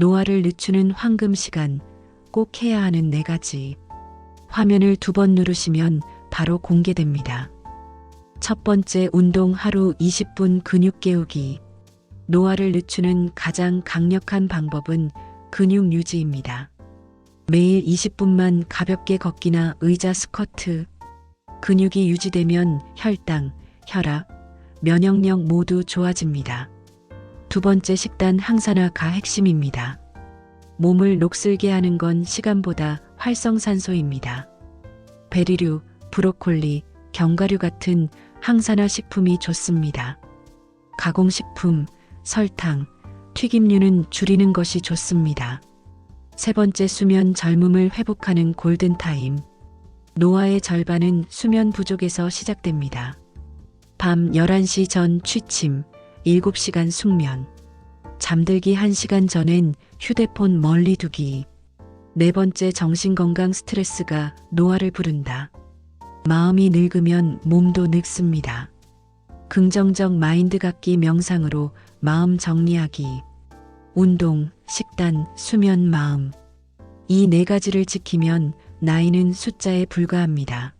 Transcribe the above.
노화를 늦추는 황금 시간, 꼭 해야 하는 네 가지. 화면을 두 번 누르시면 바로 공개됩니다. 첫 번째 운동 하루 20분 근육 깨우기. 노화를 늦추는 가장 강력한 방법은 근육 유지입니다. 매일 20분만 가볍게 걷기나 의자 스쿼트. 근육이 유지되면 혈당, 혈압, 면역력 모두 좋아집니다. 두 번째 식단 항산화가 핵심입니다. 몸을 녹슬게 하는 건 시간보다 활성산소입니다. 베리류, 브로콜리, 견과류 같은 항산화 식품이 좋습니다. 가공식품, 설탕, 튀김류는 줄이는 것이 좋습니다. 세 번째 수면 젊음을 회복하는 골든타임. 노화의 절반은 수면 부족에서 시작됩니다. 밤 11시 전 취침, 7시간 숙면. 잠들기 1시간 전엔 휴대폰 멀리 두기. 네 번째 정신건강 스트레스가 노화를 부른다. 마음이 늙으면 몸도 늙습니다. 긍정적 마인드 갖기 명상으로 마음 정리하기. 운동, 식단, 수면, 마음. 이 네 가지를 지키면 나이는 숫자에 불과합니다.